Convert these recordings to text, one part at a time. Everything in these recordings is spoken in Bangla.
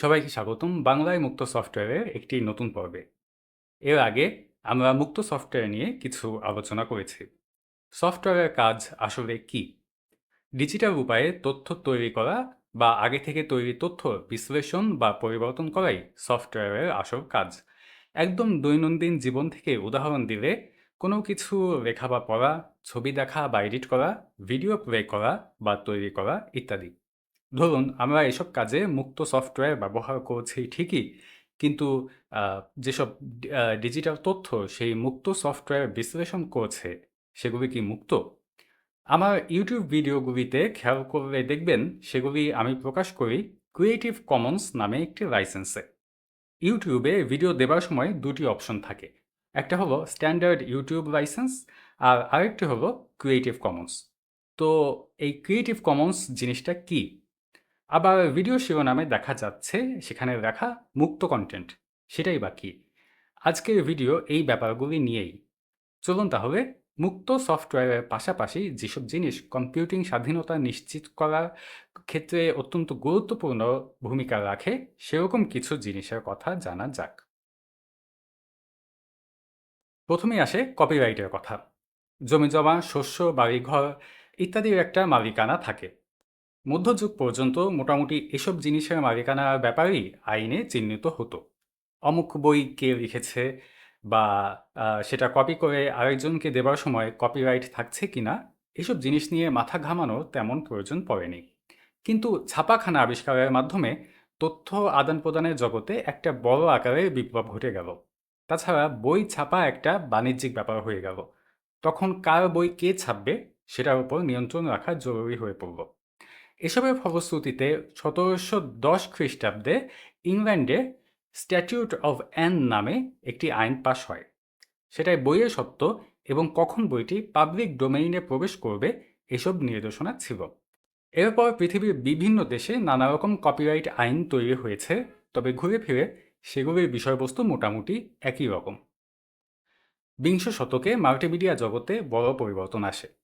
সবাইকে স্বাগতম। বাংলায় মুক্ত সফটওয়্যারের একটি নতুন পর্বে। এর আগে আমরা মুক্ত সফটওয়্যার নিয়ে কিছু আলোচনা করেছি। সফটওয়্যারের কাজ আসলে কি? ডিজিটাল উপায়ে তথ্য তৈরি করা বা আগে থেকে তৈরি তথ্য বিশ্লেষণ বা পরিবর্তন করাই সফটওয়্যারের আসল কাজ। একদম দৈনন্দিন জীবন থেকে উদাহরণ দিলে কোনো কিছু লেখা বা পড়া, ছবি দেখা বা এডিট করা, ভিডিও প্লে করা বা তৈরি করা ইত্যাদি। ধরুন, আমরা এসব কাজে মুক্ত সফটওয়্যার ব্যবহার করছি ঠিকই, কিন্তু যেসব ডিজিটাল তথ্য সেই মুক্ত সফটওয়্যার বিশ্লেষণ করছে, সেগুলি কি মুক্ত? আমার ইউটিউব ভিডিওগুলিতে খেয়াল করলে দেখবেন, সেগুলি আমি প্রকাশ করি ক্রিয়েটিভ কমন্স নামে একটি লাইসেন্সে ইউটিউবে ভিডিও দেবার সময় দুটি অপশন থাকে, একটা হলো স্ট্যান্ডার্ড ইউটিউব লাইসেন্স আর আরেকটি হলো ক্রিয়েটিভ কমন্স তো এই ক্রিয়েটিভ কমন্স জিনিসটা কি? আবার ভিডিও শিরোনামে দেখা যাচ্ছে, সেখানে লেখা মুক্ত কন্টেন্ট সেটাই বাকি আজকের ভিডিও এই ব্যাপারগুলি নিয়েই। চলুন তাহলে মুক্ত সফটওয়্যারের পাশাপাশি যেসব জিনিস কম্পিউটিং স্বাধীনতা নিশ্চিত করার ক্ষেত্রে অত্যন্ত গুরুত্বপূর্ণ ভূমিকা রাখে, সেরকম কিছু জিনিসের কথা জানা যাক। প্রথমেই আসে কপিরাইটের কথা। জমি জমা শস্য, বাড়িঘর ইত্যাদির একটা মালিকানা থাকে। মধ্যযুগ পর্যন্ত মোটামুটি এসব জিনিসের মালিকানার ব্যাপারেই আইনে চিহ্নিত হতো। অমুক বই কে লিখেছে বা সেটা কপি করে আরেকজনকে দেবার সময় কপিরাইট থাকছে কিনা, এসব জিনিস নিয়ে মাথা ঘামানো তেমন প্রয়োজন পড়েনি। কিন্তু ছাপাখানা আবিষ্কারের মাধ্যমে তথ্য আদান প্রদানের জগতে একটা বড় আকারের বিপ্লব ঘটে গেল। তাছাড়া বই ছাপা একটা বাণিজ্যিক ব্যাপার হয়ে গেল। তখন কার বই কে ছাপবে, সেটার উপর নিয়ন্ত্রণ রাখা জরুরি হয়ে পড়ল। এসবের ফলশ্রুতিতে সতেরোশো দশ খ্রিস্টাব্দে ইংল্যান্ডে স্ট্যাটিউট অফ অ্যান নামে একটি আইন পাশ হয়। সেটাই বইয়ের সত্য এবং কখন বইটি পাবলিক ডোমেইনে প্রবেশ করবে এসব নির্দেশনা ছিল। এরপর পৃথিবীর বিভিন্ন দেশে নানা রকম কপিরাইট আইন তৈরি হয়েছে, তবে ঘুরে ফিরে সেগুলির বিষয়বস্তু মোটামুটি একই রকম। বিংশ শতকে মাল্টিমিডিয়া জগতে বড় পরিবর্তন আসে।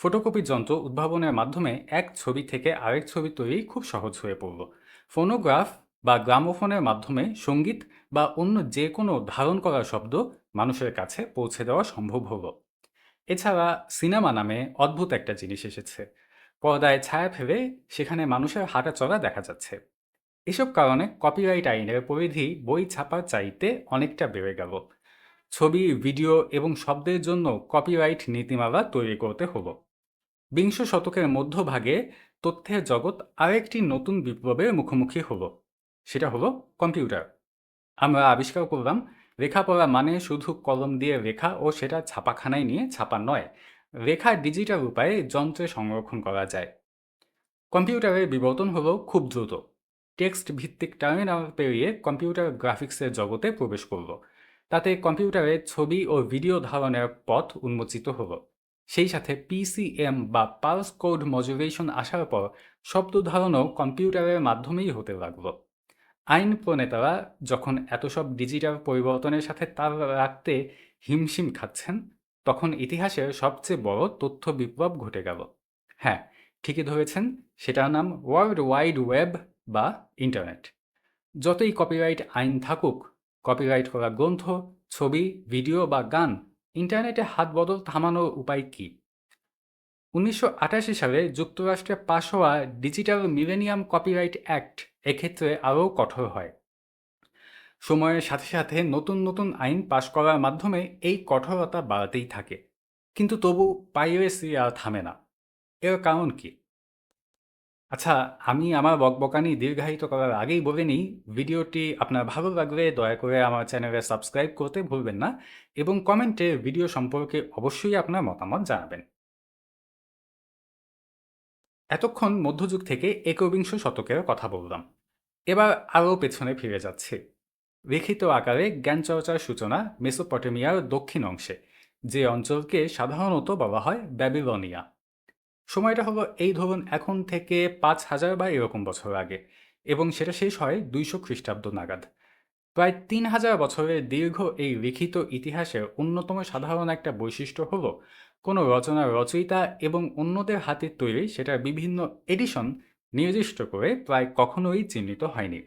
ফটোকপি যন্ত্র উদ্ভাবনের মাধ্যমে এক ছবি থেকে আরেক ছবি তৈরি খুব সহজ হয়ে পড়ল। ফোনোগ্রাফ বা গ্রামোফোনের মাধ্যমে সংগীত বা অন্য যে কোনো ধারণ করা শব্দ মানুষের কাছে পৌঁছে দেওয়া সম্ভব হলো। এছাড়া সিনেমা নামে অদ্ভুত একটা জিনিস এসেছে। পর্দায় ছায়া ফেলে সেখানে মানুষের হাঁটা চলা দেখা যাচ্ছে। এসব কারণে কপিরাইট আইনের পরিধি বই ছাপার চাইতে অনেকটা বেড়ে গেল। ছবি, ভিডিও এবং শব্দের জন্য কপিরাইট নীতিমালা তৈরি করতে হলো। বিংশ শতকের মধ্যভাগে তথ্যের জগৎ আরেকটি নতুন বিপ্লবের মুখোমুখি হলো সেটা হলো কম্পিউটার। আমরা আবিষ্কার করলাম, রেখা পড়া মানে শুধু কলম দিয়ে রেখা ও সেটা ছাপাখানায় নিয়ে ছাপা নয় লেখা ডিজিটাল উপায়ে যন্ত্রে সংরক্ষণ করা যায়। কম্পিউটারের বিবর্তন হলো খুব দ্রুত। টেক্সট ভিত্তিক টার্মিনাল পেরিয়ে কম্পিউটার গ্রাফিক্সের জগতে প্রবেশ করল। তাতে কম্পিউটারে ছবি ও ভিডিও ধারণের পথ উন্মোচিত হলো। সেই সাথে পিসিএম বা পালস কোড মডুলেশন আসার পর শব্দ ধারণও কম্পিউটারের মাধ্যমেই হতে লাগল। আইন প্রণেতারা যখন এত সব ডিজিটাল পরিবর্তনের সাথে তাল রাখতে হিমশিম খাচ্ছেন, তখন ইতিহাসের সবচেয়ে বড় তথ্য বিপ্লব ঘটে গেল। হ্যাঁ ঠিকই ধরেছেন, সেটার নাম ওয়ার্ল্ড ওয়াইড ওয়েব বা ইন্টারনেট যতই কপিরাইট আইন থাকুক কপিরাইট করা গ্রন্থ, ছবি ভিডিও বা গান ইন্টারনেটে হাত বদল থামানোর উপায় কী? উনিশশো আটাশি সালে যুক্তরাষ্ট্রে পাশ হওয়া ডিজিটাল মিলেনিয়াম কপিরাইট অ্যাক্ট এক্ষেত্রে আরও কঠোর হয়। সময়ের সাথে সাথে নতুন নতুন আইন পাশ করার মাধ্যমে এই কঠোরতা বাড়াতেই থাকে। কিন্তু তবু পাইরেসি আর থামে না। এর কারণ কি? আচ্ছা আমি আমার বকবকানি দীর্ঘায়িত করার আগেই বলে নিই, ভিডিওটি আপনার ভালো লাগলে দয়া করে আমার চ্যানেলে সাবস্ক্রাইব করতে ভুলবেন না এবং কমেন্টে ভিডিও সম্পর্কে অবশ্যই আপনার মতামত জানাবেন। এতক্ষণ মধ্যযুগ থেকে একবিংশ শতকের কথা বললাম। এবার আরও পেছনে ফিরে যাচ্ছে। লিখিত আকারে জ্ঞানচর্চার সূচনা মেসোপটেমিয়ার দক্ষিণ অংশে, যে অঞ্চলকে সাধারণত বলা হয় ব্যাবিলনিয়া। সময়টা হলো এই ধরুন এখন থেকে পাঁচ হাজার বা এরকম বছর আগে, এবং সেটা শেষ হয় দুইশো খ্রিস্টাব্দ নাগাদ। প্রায় তিন হাজার বছরের দীর্ঘ এই লিখিত ইতিহাসের অন্যতম সাধারণ একটা বৈশিষ্ট্য হলো, কোনো রচনার রচয়িতা এবং অন্যদের হাতে তৈরি সেটার বিভিন্ন এডিশন নির্দিষ্ট করে প্রায় কখনোই চিহ্নিত হয়নি।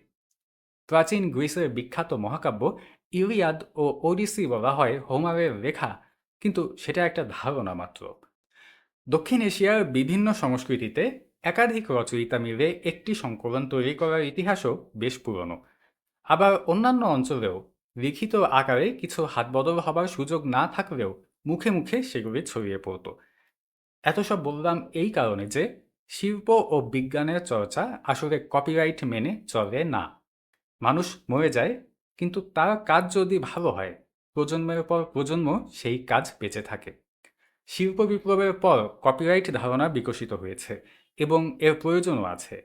প্রাচীন গ্রিসের বিখ্যাত মহাকাব্য ইলিয়াদ ও ওডিসি বলা হয় হোমারের লেখা, কিন্তু সেটা একটা ধারণা মাত্র। দক্ষিণ এশিয়ার বিভিন্ন সংস্কৃতিতে একাধিক রচয়িতা মিলে একটি সংকলন তৈরি করার ইতিহাসও বেশ পুরনো। আবার অন্যান্য অঞ্চলেও লিখিত আকারে কিছু হাতবদল হবার সুযোগ না থাকলেও মুখে মুখে সেগুলি ছড়িয়ে পড়ত। এত সব বললাম এই কারণে যে শিল্প ও বিজ্ঞানের চর্চা আসলে কপিরাইট মেনে চলে না। মানুষ মরে যায়, কিন্তু তার কাজ যদি ভালো হয়, প্রজন্মের পর প্রজন্ম সেই কাজ বেঁচে থাকে। শিল্প বিপ্লবের পর কপিরাইট ধারণা বিকশিত হয়েছে এবং এর প্রয়োজনও আছে।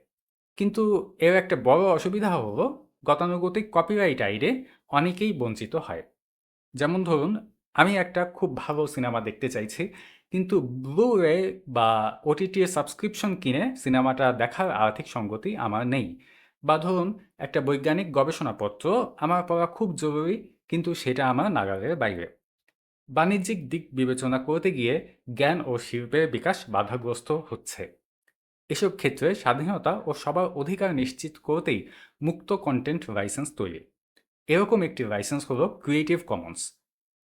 কিন্তু এর একটা বড় অসুবিধা হলো গতানুগতিক কপিরাইট আইনে অনেকেই বঞ্চিত হয়। যেমন ধরুন, আমি একটা খুব ভালো সিনেমা দেখতে চাইছি, কিন্তু ব্লু রে বা ওটিটি সাবস্ক্রিপশন কিনে সিনেমাটা দেখার আর্থিক সঙ্গতি আমার নেই। বা ধরুন, একটা বৈজ্ঞানিক গবেষণাপত্র আমার পড়া খুব জরুরি, কিন্তু সেটা আমার নাগালের বাইরে। বাণিজ্যিক দিক বিবেচনা করতে গিয়ে জ্ঞান ও শিল্পের বিকাশ বাধাগ্রস্ত হচ্ছে। এসব ক্ষেত্রে স্বাধীনতা ও সবার অধিকার নিশ্চিত করতেই মুক্ত কন্টেন্ট লাইসেন্স তৈরি। এরকম একটি লাইসেন্স হলো ক্রিয়েটিভ কমন্স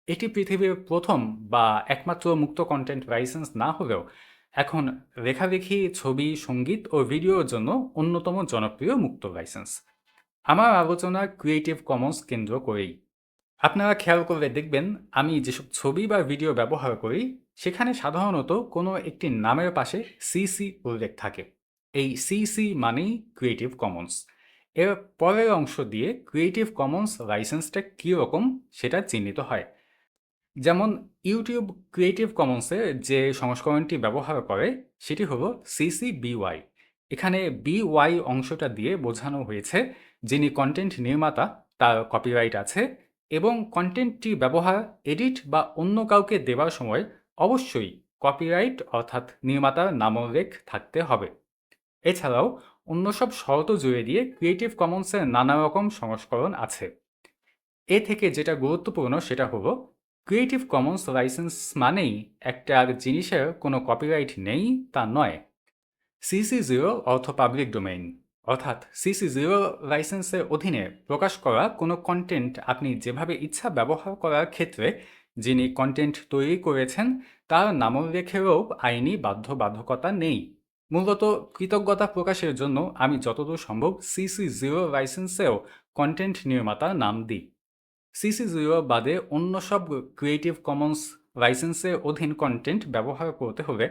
এটি পৃথিবীর প্রথম বা একমাত্র মুক্ত কন্টেন্ট লাইসেন্স না হলেও এখন লেখালেখি, ছবি, সংগীত ও ভিডিওর জন্য অন্যতম জনপ্রিয় মুক্ত লাইসেন্স আমার আলোচনা ক্রিয়েটিভ কমন্স কেন্দ্র করেই আপনারা খেয়াল করলে দেখবেন আমি যেসব ছবি বা ভিডিও ব্যবহার করি, সেখানে সাধারণত কোনো একটি নামের পাশে সিসি উল্লেখ থাকে। এই সিসি মানেই ক্রিয়েটিভ কমন্স এর পরের অংশ দিয়ে ক্রিয়েটিভ কমন্স লাইসেন্সটা কীরকম সেটা চিহ্নিত হয়। যেমন ইউটিউব ক্রিয়েটিভ কমন্সে যে সংস্করণটি ব্যবহার করে, সেটি হলো সিসি বিওয়াই এখানে বিওয়াই অংশটা দিয়ে বোঝানো হয়েছে যিনি কন্টেন্ট নির্মাতা, তার কপিরাইট আছে। এবং কন্টেন্টটি ব্যবহার, এডিট বা অন্য কাউকে দেওয়ার সময় অবশ্যই কপিরাইট অর্থাৎ নির্মাতার নামোল্লেখ থাকতে হবে। এছাড়াও অন্য সব শর্ত জুড়ে দিয়ে ক্রিয়েটিভ কমন্সের নানা রকম সংস্করণ আছে। এ থেকে যেটা গুরুত্বপূর্ণ সেটা হলো ক্রিয়েটিভ কমন্স লাইসেন্স মানেই একটা জিনিসের কোনো কপিরাইট নেই তা নয়। সিসি জিরো অর্থ পাবলিক ডোমেইন অর্থাৎ সিসি জিরো লাইসেন্সের অধীনে প্রকাশ করা কোনো কন্টেন্ট আপনি যেভাবে ইচ্ছা ব্যবহার করার ক্ষেত্রে যিনি কন্টেন্ট তৈরি করেছেন, তার নামোল্লেখেরও আইনি বাধ্যবাধকতা নেই। মূলত কৃতজ্ঞতা প্রকাশের জন্য আমি যতদূর সম্ভব সিসি জিরো লাইসেন্সেও কন্টেন্ট নির্মাতার নাম দিই। সিসি জিরো বাদে অন্য সব ক্রিয়েটিভ কমন্স লাইসেন্সের অধীন কন্টেন্ট ব্যবহার করতে হলে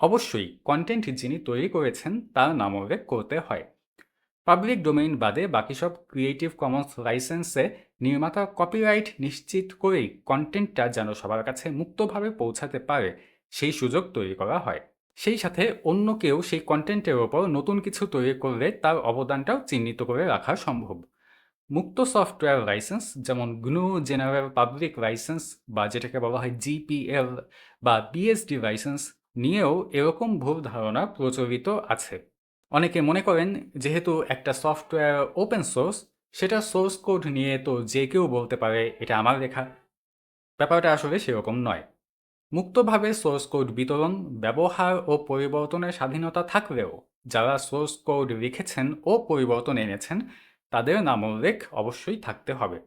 অবশ্যই কন্টেন্ট যিনি তৈরি করেছেন, তার নামোল্লেখ করতে হয়। পাবলিক ডোমেইন বাদে বাকি সব ক্রিয়েটিভ কমন্স লাইসেন্সে নির্মাতা কপিরাইট নিশ্চিত করেই কন্টেন্টটা যেন সবার কাছে মুক্তভাবে পৌঁছাতে পারে, সেই সুযোগ তৈরি করা হয়। সেই সাথে অন্য কেউ সেই কন্টেন্টের ওপর নতুন কিছু তৈরি করলে তার অবদানটাও চিহ্নিত করে রাখা সম্ভব। মুক্ত সফটওয়্যার লাইসেন্স যেমন গ্নু জেনারেল পাবলিক লাইসেন্স বা যেটাকে বলা হয় জিপিএল বা বিএসডি লাইসেন্স নিয়েও এরকম ভুল ধারণা প্রচলিত আছে। অনেকে মনে করেন যেহেতু একটা সফটওয়্যার ওপেন সোর্স সেটা সোর্স কোড নিয়ে তো যে কেউ বলতে পারে এটা আমার লেখা। ব্যাপারটা আসলে সেরকম নয়। মুক্তভাবে সোর্স কোড বিতরণ, ব্যবহার ও পরিবর্তনের স্বাধীনতা থাকলেও যারা সোর্স কোড লিখেছেন ও পরিবর্তন এনেছেন, তাদের নাম উল্লেখ অবশ্যই থাকতে হবে।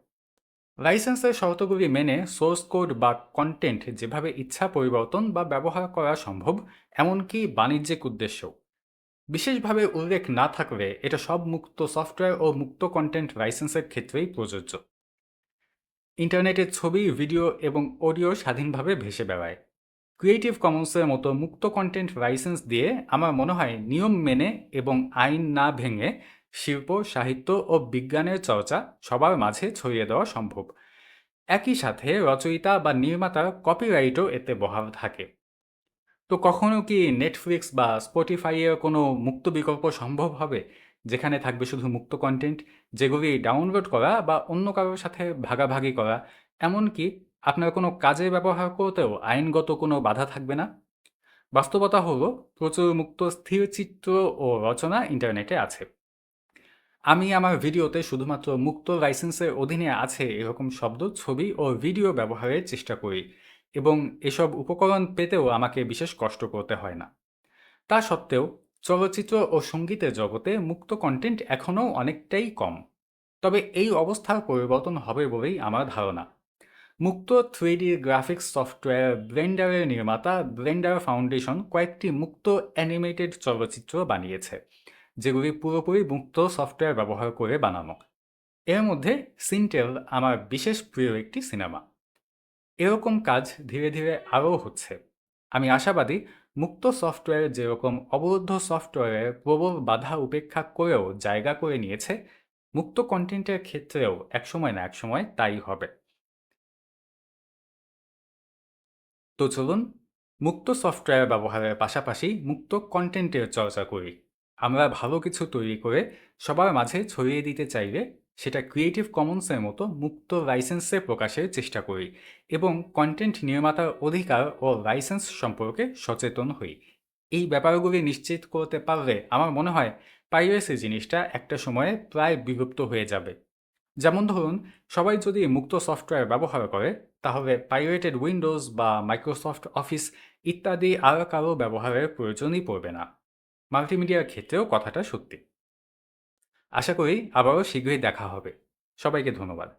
লাইসেন্সের শর্তগুলি মেনে সোর্স কোড বা কন্টেন্ট যেভাবে ইচ্ছা পরিবর্তন বা ব্যবহার করা সম্ভব, এমনকি বাণিজ্যিক উদ্দেশ্যেও। বিশেষভাবে উল্লেখ না থাকলে এটা সব মুক্ত সফটওয়্যার ও মুক্ত কন্টেন্ট লাইসেন্সের ক্ষেত্রেই প্রযোজ্য। ইন্টারনেটের ছবি, ভিডিও এবং অডিও স্বাধীনভাবে ভেসে বেড়ায়। ক্রিয়েটিভ কমন্সের মতো মুক্ত কন্টেন্ট লাইসেন্স দিয়ে আমার মনে হয় নিয়ম মেনে এবং আইন না ভেঙে শিল্প, সাহিত্য ও বিজ্ঞানের চর্চা সবার মাঝে ছড়িয়ে দেওয়া সম্ভব। একই সাথে রচয়িতা বা নির্মাতার কপিরাইটও এতে বহাল থাকে। তো কখনো কি নেটফ্লিক্স বা স্পটিফাইয়ের কোনো মুক্ত বিকল্প সম্ভব হবে? যেখানে থাকবে শুধু মুক্ত কন্টেন্ট যেগুলি ডাউনলোড করা বা অন্য কারোর সাথে ভাগাভাগি করা? এমনকি আপনার কোনো কাজে ব্যবহার করতেও আইনগত কোনো বাধা থাকবে না? বাস্তবতা হলো, প্রচুর মুক্ত স্থির চিত্র ও রচনা ইন্টারনেটে আছে। আমি আমার ভিডিওতে শুধুমাত্র মুক্ত লাইসেন্সের অধীনে আছে এরকম শব্দ, ছবি ও ভিডিও ব্যবহারের চেষ্টা করি। এবং এসব উপকরণ পেতেও আমাকে বিশেষ কষ্ট করতে হয় না। তা সত্ত্বেও চলচ্চিত্র ও সঙ্গীতের জগতে মুক্ত কন্টেন্ট এখনও অনেকটাই কম। তবে এই অবস্থার পরিবর্তন হবে বলেই আমার ধারণা। মুক্ত থ্রিডি গ্রাফিক্স সফটওয়্যার ব্লেন্ডারের নির্মাতা ব্লেন্ডার ফাউন্ডেশন কয়েকটি মুক্ত অ্যানিমেটেড চলচ্চিত্র বানিয়েছে, যেগুলি পুরোপুরি মুক্ত সফটওয়্যার ব্যবহার করে বানানো। এর মধ্যে সিনটেল আমার বিশেষ প্রিয় একটি সিনেমা। এরকম কাজ ধীরে ধীরে আরও হচ্ছে। আমি আশাবাদী মুক্ত সফটওয়্যার যেরকম অবরুদ্ধ সফটওয়্যারের প্রবল বাধা উপেক্ষা করেও জায়গা করে নিয়েছে, মুক্ত কন্টেন্টের ক্ষেত্রেও একসময় না একসময় তাই হবে। তো চলুন, মুক্ত সফটওয়্যার ব্যবহারের পাশাপাশি মুক্ত কন্টেন্টের চর্চা করি। আমরা ভালো কিছু তৈরি করে সবার মাঝে ছড়িয়ে দিতে চাইলে সেটা ক্রিয়েটিভ কমন্সের মতো মুক্ত লাইসেন্সে প্রকাশের চেষ্টা করি এবং কন্টেন্ট নির্মাতার অধিকার ও লাইসেন্স সম্পর্কে সচেতন হই। এই ব্যাপারগুলি নিশ্চিত করতে পারলে আমার মনে হয় পাইরেসি জিনিসটা একটা সময়ে প্রায় বিলুপ্ত হয়ে যাবে। যেমন ধরুন, সবাই যদি মুক্ত সফটওয়্যার ব্যবহার করে, তাহলে পাইরেটেড উইন্ডোজ বা মাইক্রোসফট অফিস ইত্যাদি আর কারও ব্যবহারের প্রয়োজনই পড়বে না। মাল্টিমিডিয়ার ক্ষেত্রেও কথাটা সত্যি। আশা করি আবারও শীঘ্রই দেখা হবে। সবাইকে ধন্যবাদ।